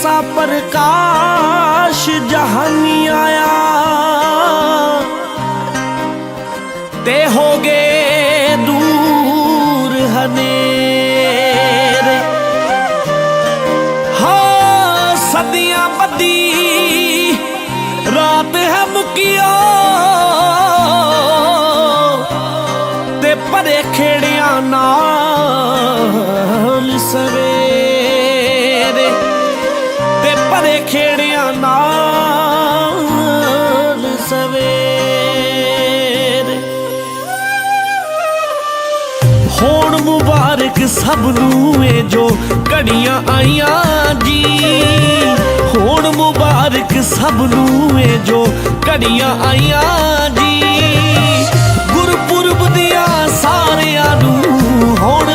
ਐਸਾ ਪ੍ਰਕਾਸ਼ ਜਹਾਨੀ ਆਇਆ। ਤੇ ਹੋ ਗਏ ਦੂਰ ਹਨੇਰੇ। ਹਾਂ ਸਦੀਆਂ ਬੱਦੀ ਰਾਤ ਹੈ ਮੁਕਿਓ। ਤੇ ਖੇੜਿਆਂ ਨਾਲ ਸਵੇਰੇ। ਹੋਣ ਮੁਬਾਰਕ ਸਭ ਨੂੰ ਇਹ ਜੋ ਘੜੀਆਂ ਆਈਆਂ ਜੀ। ਹੋਣ ਮੁਬਾਰਕ ਸਭ ਨੂੰ ਇਹ ਜੋ ਘੜੀਆਂ ਆਈਆਂ ਜੀ। ਗੁਰਪੁਰਬ ਦੀਆਂ ਸਾਰਿਆਂ ਨੂੰ ਹੋਣ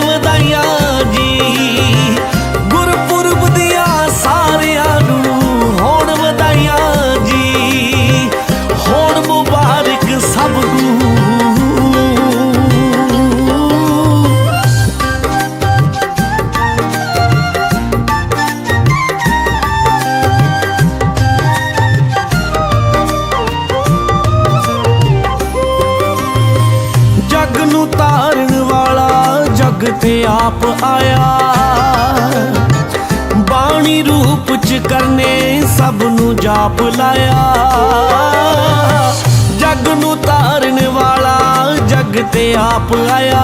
ਜਗ ਤੇ ਆਪ ਆਇਆ। ਬਾਣੀ ਰੂਪ ਚ ਕਰਨੇ ਸਭ ਨੂੰ ਜਾਪ ਲਾਇਆ। ਜਗ ਨੂੰ ਤਾਰਨ ਵਾਲਾ ਜਗ ਤੇ ਆਪ ਆਇਆ।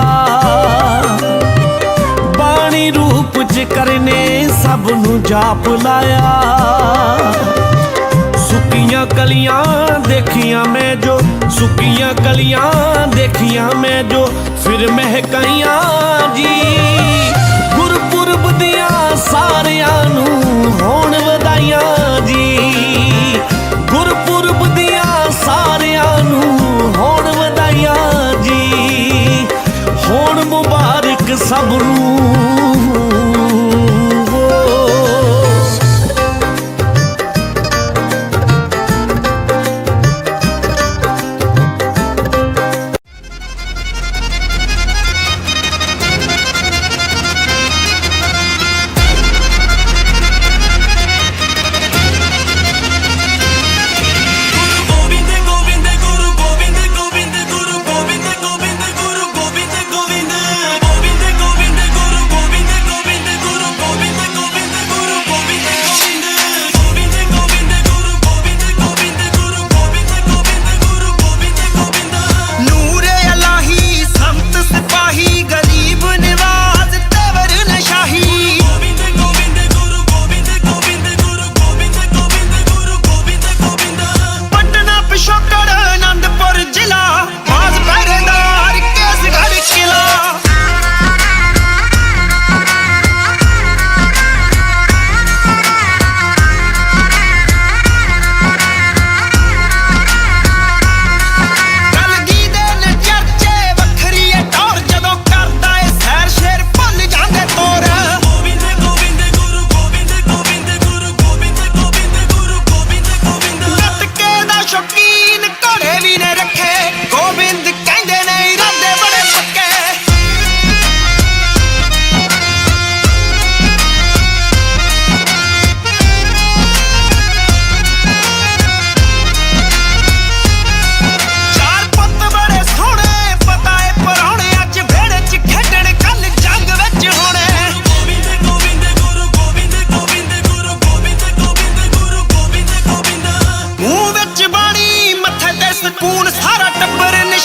ਬਾਣੀ ਰੂਪ ਚ ਕਰਨੇ ਸਭ ਨੂੰ ਜਾਪ ਲਾਇਆ। ਸੁੱਕੀਆਂ ਕਲੀਆਂ ਦੇਖੀਆਂ ਮੈਂ ਜੋ ਸੁੱਕੀਆਂ ਕਲੀਆਂ ਦੇਖੀਆਂ ਮੈਂ ਜੋ ਫਿਰ ਮਹਿਕਾਈਆਂ ਜੀ। ਗੁਰਪੁਰਬ ਦੀਆਂ ਸਾਰਿਆਂ ਨੂੰ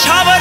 সবাই